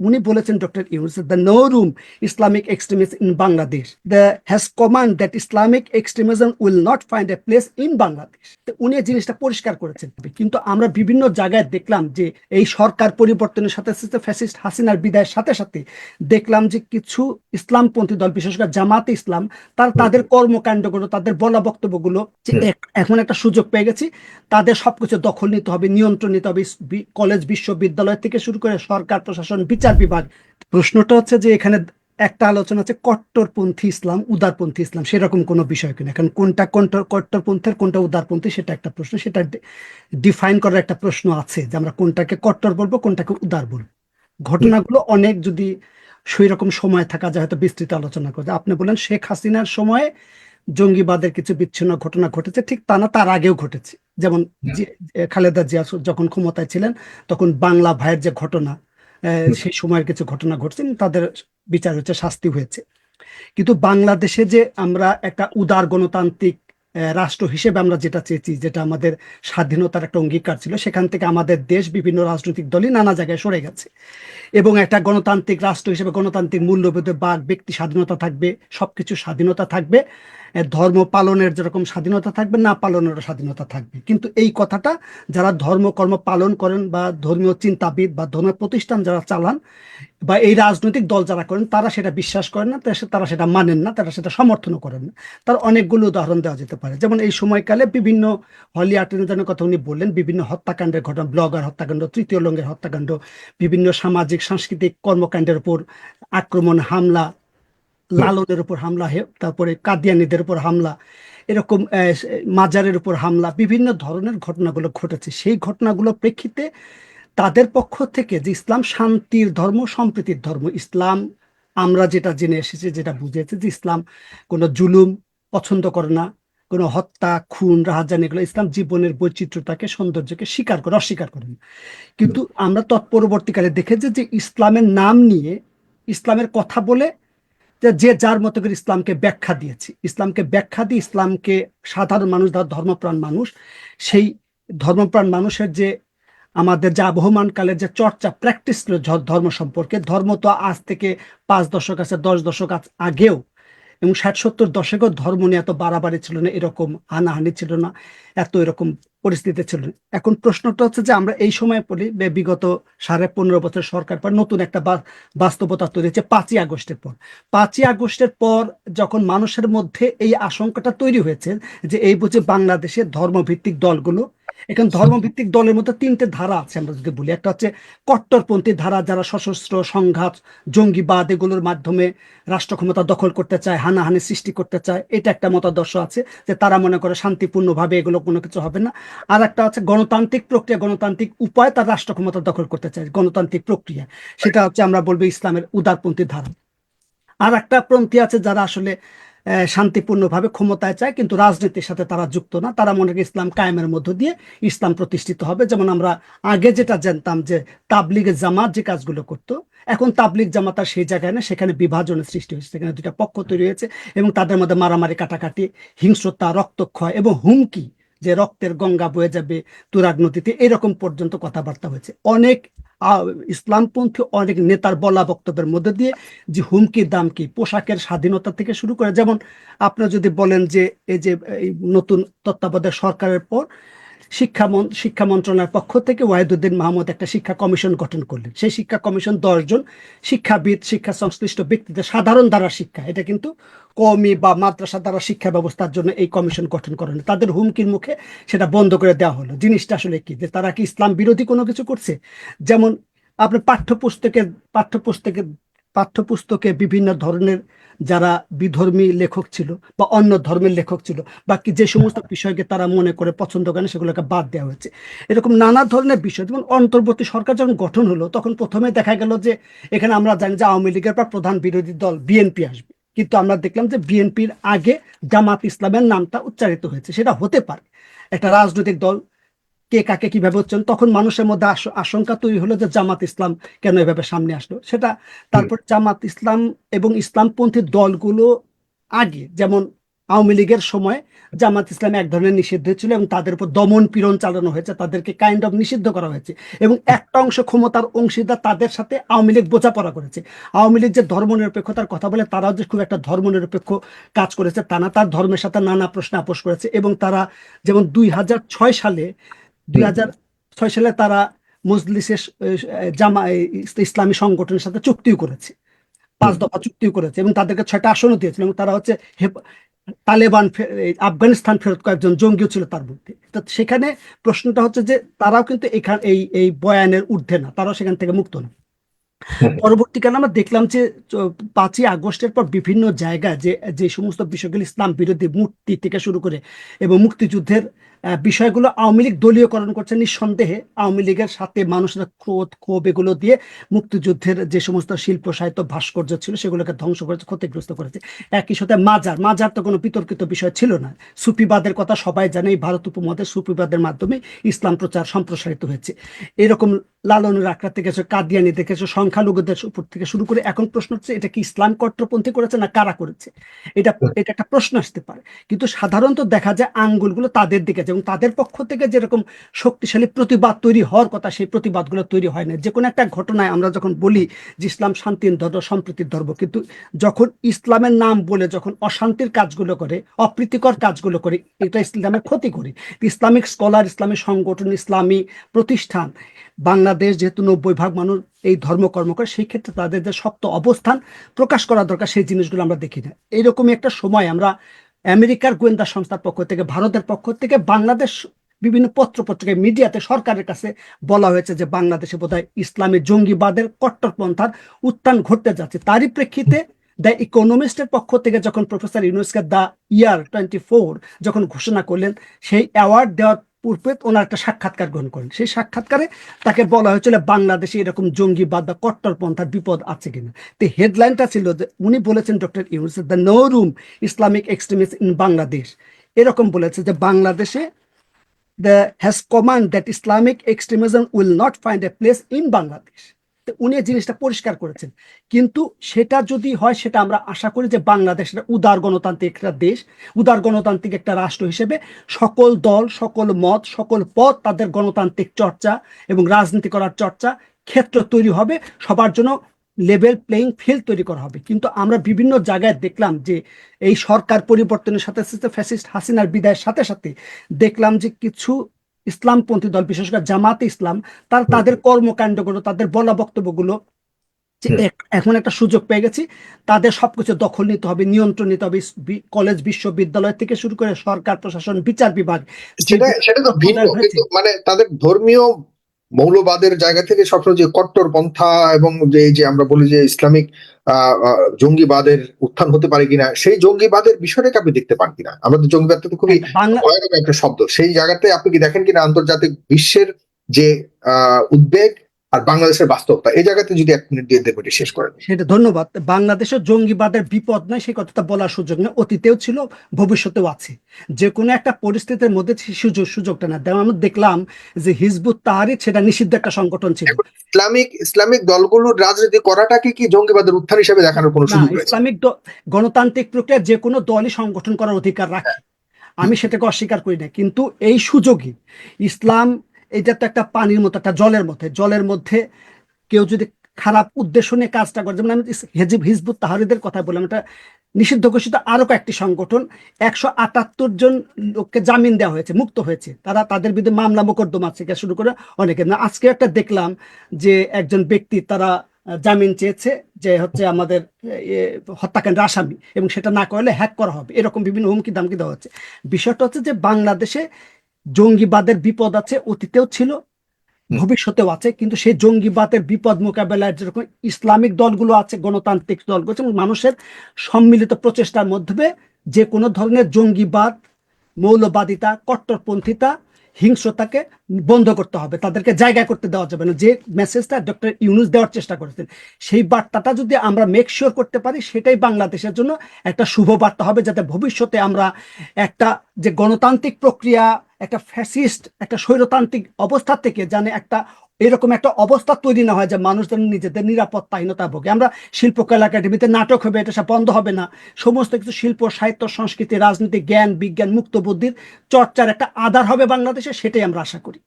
উনি বলেছেন doctor Yunus the no room Islamic extremist in Bangladesh the has command that Islamic extremism will not find a place in Bangladesh উনি এই জিনিসটা পরিষ্কার করেছেন। কিন্তু আমরা বিভিন্ন জায়গায় দেখলাম যে এই সরকার পরিবর্তনের সাথে সাথে ফ্যাসিস্ট হাসিনার বিদায়ের সাথে সাথে দেখলাম যে কিছু ইসলামপন্থী দল বিশেষ করে জামাতে ইসলাম তার তাদের কর্মকাণ্ডগুলো তাদের বলা বক্তব্যগুলো যে এখন একটা সুযোগ পেয়ে গেছি তাদের সবকিছু দখল নিতে হবে নিয়ন্ত্রণ নিতে হবে কলেজ বিশ্ববিদ্যালয় থেকে শুরু করে সরকার প্রশাসন বিচার বিভাগ। প্রশ্নটা হচ্ছে যে এখানে একটা আলোচনা আছে কট্টরপন্থী ইসলাম উদারপন্থী ইসলাম সেরকম কোনো বিষয় কিনা। এখন কোনটা কট্টর কট্টরপন্থের কোনটা উদারপন্থী সেটা একটা প্রশ্ন সেটা ডিফাইন করার একটা প্রশ্ন আছে যে আমরা কোনটাকে কট্টর বলব কোনটাকে উদার বলব। ঘটনাগুলো অনেক যদি সেই রকম সময় থাকা যায় হয়তো বিস্তৃত আলোচনা করে আপনি বলেন শেখ হাসিনার সময়ে জঙ্গিবাদের কিছু বিচ্ছিন্ন ঘটনা ঘটেছে ঠিক তা না তার আগেও ঘটেছে। যেমন খালেদা জিয়া যখন ক্ষমতায় ছিলেন তখন বাংলা ভাইয়ের যে ঘটনা সেই সময়ের কিছু ঘটনা ঘটছে তাদের বিচার হচ্ছে শাস্তি হয়েছে। কিন্তু বাংলাদেশে যে আমরা একটা উদার গণতান্ত্রিক রাষ্ট্র হিসেবে আমরা যেটা চেয়েছি, যেটা আমাদের স্বাধীনতার একটা অঙ্গীকার ছিল, সেখান থেকে আমাদের দেশ বিভিন্ন রাজনৈতিক দলই নানা জায়গায় সরে গেছে। এবং একটা গণতান্ত্রিক রাষ্ট্র হিসেবে গণতান্ত্রিক মূল্যবোধে বাক, ব্যক্তি স্বাধীনতা থাকবে, সবকিছু স্বাধীনতা থাকবে ধর্ম পালনের যেরকম স্বাধীনতা থাকবে, না পালনেরও স্বাধীনতা থাকবে। কিন্তু এই কথাটা যারা ধর্মকর্ম পালন করেন বা ধর্মীয় চিন্তাবিদ বা ধর্মের প্রতিষ্ঠান যারা চালান বা এই রাজনৈতিক দল যারা করেন, তারা সেটা বিশ্বাস করেন না, তারা সেটা মানেন না, তারা সেটা সমর্থনও করেন না। তার অনেকগুলো উদাহরণ দেওয়া যেতে পারে। যেমন এই সময়কালে বিভিন্ন হলি আর্টিনের কথা উনি বললেন, বিভিন্ন হত্যাকাণ্ডের ঘটনা, ব্লগার হত্যাকাণ্ড, তৃতীয় লঙ্গের হত্যাকাণ্ড, বিভিন্ন সামাজিক, সাংস্কৃতিক কর্মকাণ্ডের উপর আক্রমণ, হামলা, লালনের উপর হামলা তারপরে কাদিয়ানিদের উপর হামলা, এরকম মাজারের উপর হামলা, বিভিন্ন ধরনের ঘটনাগুলো ঘটেছে। সেই ঘটনাগুলো প্রেক্ষিতে তাদের পক্ষ থেকে যে ইসলাম শান্তির ধর্ম, সম্প্রীতির ধর্ম, ইসলাম, আমরা যেটা জেনে এসেছি, যেটা বুঝেছি যে ইসলাম কোনো জুলুম পছন্দ করে না, কোনো হত্যা, খুন, রাহাজানি এগুলো ইসলাম জীবনের বৈচিত্র্যতাকে সৌন্দর্যকে স্বীকার করে, অস্বীকার করে না। কিন্তু আমরা তৎপরবর্তীকালে দেখেছি যে ইসলামের নাম নিয়ে, ইসলামের কথা বলে যে যার মতো করে ইসলামকে ব্যাখ্যা দিয়েছে। ইসলামকে ব্যাখ্যা দিয়ে ইসলামকে সাধারণ মানুষ, ধর্মপ্রাণ মানুষ, সেই ধর্মপ্রাণ মানুষের যে আমাদের যে আবহমান কালের যে চর্চা প্র্যাকটিস ছিল ধর্ম সম্পর্কে, ধর্ম তো আজ থেকে পাঁচ দশক আছে, দশ দশক আগেও। এবং ষাট সত্তর দশকেও ধর্ম নিয়ে এত বাড়াবাড়ি ছিল না, এরকম হানাহানি ছিল না, এত এরকম পরিস্থিতি ছিল না। এখন প্রশ্নটা হচ্ছে যে আমরা এই সময় পড়ি বিগত সাড়ে পনেরো বছর সরকার পর নতুন একটা বাস্তবতা তৈরি হচ্ছে পাঁচই আগস্টের পর। পাঁচই আগস্টের পর যখন মানুষের মধ্যে এই আশঙ্কাটা তৈরি হয়েছে যে এই বুঝে বাংলাদেশে ধর্মভিত্তিক দলগুলো এখন ধর্মভিত্তিক দলের মধ্যে তিনটে ধারা আছে, আমরা যদি বলি। একটা হচ্ছে কট্টরপন্থী ধারা, যারা সশস্ত্র সংঘাত, জঙ্গিবাদ এগুলোর মাধ্যমে রাষ্ট্র ক্ষমতা দখল করতে চায়, হানাহানি সৃষ্টি করতে চায়, এটা একটা মতাদর্শ আছে যে তারা মনে করে শান্তিপূর্ণভাবে এগুলো কোনো কিছু হবে না। আর একটা হচ্ছে গণতান্ত্রিক প্রক্রিয়া, গণতান্ত্রিক উপায় তার রাষ্ট্র ক্ষমতা দখল করতে চায়, গণতান্ত্রিক প্রক্রিয়া। সেটা হচ্ছে আমরা বলব ইসলামের উদারপন্থী ধারা। আর একটা পন্থী আছে যারা আসলে শান্তিপূর্ণভাবে ক্ষমতায় চায়, কিন্তু রাজনীতির সাথে তারা যুক্ত না। তারা মনে করে ইসলাম কায়েমের মধ্য দিয়ে ইসলাম প্রতিষ্ঠিত হবে। যেমন আমরা আগে যেটা জানতাম যে তাবলিগের জামাত যে কাজগুলো করতো, এখন তাবলিক জামাত সেই জায়গায় না, সেখানে বিভাজনের সৃষ্টি হয়েছে। সেখানে দুটা পক্ষ তৈরি হয়েছে এবং তাদের মধ্যে মারামারি, কাটাকাটি, হিংস্রতা, রক্তক্ষয় এবং হুমকি যে রক্তের গঙ্গা বয়ে যাবে তুরাগ নদীতে, এরকম পর্যন্ত কথাবার্তা হয়েছে। অনেক ইসলামপন্থী অনেক নেতার বলা বক্তব্যের মধ্যে দিয়ে যে হুমকি দাম কি পোশাকের স্বাধীনতা থেকে শুরু করে, যেমন আপনি যদি বলেন যে এই যে নতুন তত্ত্বাবধায়ক সরকারের পর শিক্ষা শিক্ষা মন্ত্রণালয়ের পক্ষ থেকে ওয়াহিদুদ্দিন মাহমুদ একটা শিক্ষা কমিশন গঠন করলেন। সেই শিক্ষা কমিশন দশজন শিক্ষাবিদ, শিক্ষা সংশ্লিষ্ট ব্যক্তিদের সাধারণ দ্বারা শিক্ষা। এটা কিন্তু কমি বা মাদ্রাসা দ্বারা শিক্ষা ব্যবস্থার জন্য এই কমিশন গঠন করেন। তাদের হুমকির মুখে সেটা বন্ধ করে দেওয়া হলো। জিনিসটা আসলে কি? যে তারা কি ইসলাম বিরোধী কোনো কিছু করছে? যেমন আপনার পাঠ্যপুস্তকের পাঠ্যপুস্তকের পাঠ্যপুস্তকে বিভিন্ন ধরনের যারা বিধর্মী লেখক ছিল বা অন্য ধর্মের লেখক ছিল বা কি যে সমস্ত বিষয়কে তারা মনে করে পছন্দ করেন সেগুলোকে বাদ দেওয়া হয়েছে। এরকম নানা ধরনের বিষয়, যেমন অন্তর্বর্তী সরকার যখন গঠন হলো, তখন প্রথমে দেখা গেল যে এখানে আমরা জানি যে আওয়ামী লীগের পর প্রধান বিরোধী দল বিএনপি আসবে। কিন্তু আমরা দেখলাম যে বিএনপির আগে জামাত ইসলামের নামটা উচ্চারিত হয়েছে। সেটা হতে পারে। একটা রাজনৈতিক দল কে কাকে কীভাবে হচ্ছেন তখন মানুষের মধ্যে আশ- আশঙ্কা তৈরি হলো যে জামাত ইসলাম কেন এভাবে সামনে আসলো। সেটা তারপর জামাত ইসলাম এবং ইসলামপন্থী দলগুলো আগে যেমন আওয়ামী লীগের সময় জামাত ইসলাম এক ধরনের নিষিদ্ধ ছিল এবং তাদের উপর দমন পীড়ন চালানো হয়েছে তাদেরকে কাইন্ড অফ নিষিদ্ধ করা হয়েছে এবং একটা অংশ ক্ষমতার অংশীদার তাদের সাথে আওয়ামী লীগ বোঝাপড়া করেছে। আওয়ামী লীগ যে ধর্মনিরপেক্ষতার কথা বলে তারাও যে খুব একটা ধর্মনিরপেক্ষ কাজ করেছে তা না তার ধর্মের সাথে নানা প্রশ্ন আপোষ করেছে এবং তারা যেমন দুই হাজার ছয় সালে দুই হাজার ছয় সালে তারা মজলিসের জামা ইসলামী সংগঠনের সাথে চুক্তিও করেছে। পাঁচ দফা চুক্তিও করেছে এবং তাদেরকে ছয়টা আসনও দিয়েছিল এবং তারা হচ্ছে তালেবান আফগানিস্তান ফেরত কয়েকজন জঙ্গিও ছিল তার মধ্যে। তো সেখানে প্রশ্নটা হচ্ছে যে তারাও কিন্তু এখান এই এই বয়ানের ঊর্ধ্বে না তারাও সেখান থেকে মুক্ত না। পরবর্তীকালে আমরা দেখলাম যে পাঁচই আগস্টের পর বিভিন্ন জায়গায় যে যে সমস্ত বিষয়গুলি ইসলাম বিরোধী মূর্তি থেকে শুরু করে এবং মুক্তিযুদ্ধের বিষয়গুলো আওয়ামী লীগ দলীয়করণ করছে নিঃসন্দেহে। আওয়ামী লীগের সাথে মানুষের ক্রোধ, ক্ষোভ এগুলো দিয়ে মুক্তিযুদ্ধের যে সমস্ত শিল্প, সাহিত্য ভাস্কর্য ছিল সেগুলোকে ধ্বংস করেছে, ক্ষতিগ্রস্ত করেছে। একই সাথে মাজার মাজার তো কোনো বিতর্কিত বিষয় ছিল না। সুফিবাদের কথা সবাই জানে, এই ভারত উপমহাদেশ সুফিবাদের মাধ্যমে ইসলাম প্রচার সম্প্রসারিত হয়েছে। এরকম লালনের আখড়া থেকে এসে, কাদিয়ানি দেখেছে সংখ্যালঘুদের উপর থেকে শুরু করে এখন প্রশ্ন হচ্ছে, এটা কি ইসলাম কট্টরপন্থী করেছে না কারা করেছে? এটা এটা একটা প্রশ্ন আসতে পারে। কিন্তু সাধারণত দেখা যায় আঙ্গুলগুলো তাদের দিকে যায় এবং তাদের পক্ষ থেকে যেরকম শক্তিশালী প্রতিবাদ তৈরি হওয়ার কথা, সেই প্রতিবাদগুলো তৈরি হয় না। যে কোনো একটা ঘটনায় আমরা যখন বলি যে ইসলাম শান্তির ধর্ম, সম্প্রীতির ধর্ম, কিন্তু যখন ইসলামের নাম বলে, যখন অশান্তির কাজগুলো করে, অপ্রীতিকর কাজগুলো করে, এটা ইসলামের ক্ষতি করে। ইসলামিক স্কলার ইসলামী সংগঠন, ইসলামী প্রতিষ্ঠান, বাংলাদেশ যেহেতু নব্বই ভাগ মানুষ এই ধর্মকর্ম করে, সেই ক্ষেত্রে তাদের যে শক্ত অবস্থান প্রকাশ করা দরকার, সেই জিনিসগুলো আমরা দেখি না। এরকমই একটা সময় আমরা আমেরিকার গোয়েন্দা সংস্থার পক্ষ থেকে, ভারতের পক্ষ থেকে, বাংলাদেশ বিভিন্ন পত্র পত্রিকায় মিডিয়াতে, সরকারের কাছে বলা হয়েছে যে বাংলাদেশে বোধহয় ইসলামী জঙ্গিবাদের কট্টরপন্থার উত্থান ঘটতে যাচ্ছে। তারই প্রেক্ষিতে দ্য ইকোনমিস্টের পক্ষ থেকে যখন প্রফেসর ইউনুসকে দ্য ইয়ার টোয়েন্টি ফোর যখন ঘোষণা করলেন, সেই অ্যাওয়ার্ড দেওয়ার পূর্বে ওনার একটা সাক্ষাৎকার গ্রহণ করেন। সেই সাক্ষাৎকারে তাকে বলা হয়েছিল, বাংলাদেশে এরকম জঙ্গিবাদ বা কট্টরপন্থার বিপদ আছে কিনা? তো হেডলাইনটা ছিল যে, উনি বলেছেন, doctor Yunus the no room Islamic extremist in Bangladesh এরকম বলেছে যে, বাংলাদেশে the has command that Islamic extremism will not find a place in তো উনি জিনিসটা পরিষ্কার করেছেন। কিন্তু সেটা যদি হয়, সেটা আমরা আশা করি যে বাংলাদেশ উদার গণতান্ত্রিক একটা দেশ, উদার গণতান্ত্রিক একটা রাষ্ট্র হিসেবে সকল দল, সকল মত, সকল পথ তাদের গণতান্ত্রিক চর্চা এবং রাজনীতি করার চর্চা ক্ষেত্র তৈরি হবে। সবার জন্য লেভেল প্লেইং ফিল্ড তৈরি করা হবে। কিন্তু আমরা বিভিন্ন জায়গায় দেখলাম যে এই সরকার পরিবর্তনের সাথে সাথে ফ্যাসিস্ট হাসিনার বিদায়ের সাথে সাথে দেখলাম যে কিছু ইসলামপন্থী দল বিশেষ করে জামাতে ইসলাম তার তাদের কর্মকাণ্ডগুলো তাদের বলা বক্তব্যগুলো এখন একটা সুযোগ পেয়ে গেছি। তাদের সবকিছু দখল নিতে হবে নিয়ন্ত্রণ নিতে হবে কলেজ বিশ্ববিদ্যালয় থেকে শুরু করে সরকার প্রশাসন বিচার বিভাগ সেটা সেটা তো ভিন্ন মানে তাদের ধর্মীয় মৌলবাদের জায়গা থেকে সবসময় যে কট্টর পন্থা এবং যে যে আমরা বলি যে ইসলামিক জঙ্গিবাদের উত্থান হতে পারে কিনা সেই জঙ্গিবাদের বিষয়টাকে আপনি দেখতে পান কিনা? আমাদের জঙ্গিবাদটা তো খুবই বাংলা ভয়ানক একটা শব্দ। সেই জায়গাতে আপনি কি দেখেন কিনা আন্তর্জাতিক বিশ্বের যে আহ, উদ্বেগ আর বাংলাদেশের বাস্তবতা এই জায়গাতে যদি এক মিনিট দিয়ে দেড় শেষ করেন সেটা ধন্যবাদ। বাংলাদেশের জঙ্গিবাদের বিপদ নয় সেই কথাটা বলার সুযোগ নেই অতীতেও ছিল ভবিষ্যতেও আছে। যে কোনো একটা পরিস্থিতির মধ্যে সুযোগ সুযোগটা না যেমন আমরা দেখলাম যে হিজবুত তাহারির সেটা নিষিদ্ধ একটা সংগঠন ছিল। ইসলামিক ইসলামিক দলগুলোর রাজনীতি করাটাকে কি জঙ্গিবাদের উত্থান হিসেবে দেখানোর কোনো সুযোগ ইসলামিক গণতান্ত্রিক প্রক্রিয়া যে কোনো দলই সংগঠন করার অধিকার রাখে। আমি সেটাকে অস্বীকার করি না। কিন্তু এই সুযোগই ইসলাম এটা তো একটা পানির মতো, একটা জলের মধ্যে। জলের মধ্যে কেউ যদি খারাপ উদ্দেশ্য নিয়ে কাজটা করে, যেমন আমি হেজিব হিজবুত তাহারিদের কথা বললাম, এটা নিষিদ্ধ ঘোষিত আরও কয়েকটি সংগঠন, একশো আটাত্তর জন লোককে জামিন দেওয়া হয়েছে, মুক্ত হয়েছে। তারা তাদের বিরুদ্ধে মামলা মোকদ্দমা থেকে শুরু করে অনেকে। না, আজকে একটা দেখলাম যে একজন ব্যক্তি তারা জামিন চেয়েছে যে হচ্ছে আমাদের হত্যাকাণ্ডের আসামি এবং সেটা না করলে হ্যাক করা হবে। এরকম বিভিন্ন হুমকি দামকি দেওয়া হচ্ছে। বিষয়টা হচ্ছে যে বাংলাদেশে জঙ্গিবাদের বিপদ আছে অতীতেও ছিল ভবিষ্যতেও আছে কিন্তু সেই জঙ্গিবাদের বিপদ মোকাবেলায় যেরকম ইসলামিক দলগুলো আছে গণতান্ত্রিক দলগুলো আছে মানুষের সম্মিলিত প্রচেষ্টার মধ্যে যে কোনো ধরনের জঙ্গিবাদ মৌলবাদিতা কট্টরপন্থিতা হিংস্রতাকে বন্ধ করতে হবে, তাদেরকে জায়গা করতে দেওয়া যাবে না। যে মেসেজটা ডক্টর ইউনুস দেওয়ার চেষ্টা করেছেন, সেই বার্তাটা যদি আমরা মেক শিওর করতে পারি, সেটাই বাংলাদেশের জন্য একটা শুভ বার্তা হবে, যাতে ভবিষ্যতে আমরা একটা যে গণতান্ত্রিক প্রক্রিয়া, একটা ফ্যাসিস্ট একটা স্বৈরতান্ত্রিক অবস্থা থেকে জানে একটা এরকম একটা অবস্থা তৈরি না হয় যে মানুষ যেন নিজেদের নিরাপত্তাহীনতা ভোগে। আমরা শিল্পকলা একাডেমিতে নাটক হবে, এটা সব বন্ধ হবে না। সমস্ত কিছু শিল্প, সাহিত্য, সংস্কৃতি, রাজনীতি, জ্ঞান, বিজ্ঞান মুক্ত বুদ্ধির চর্চার একটা আধার হবে বাংলাদেশে, সেটাই আমরা আশা করি।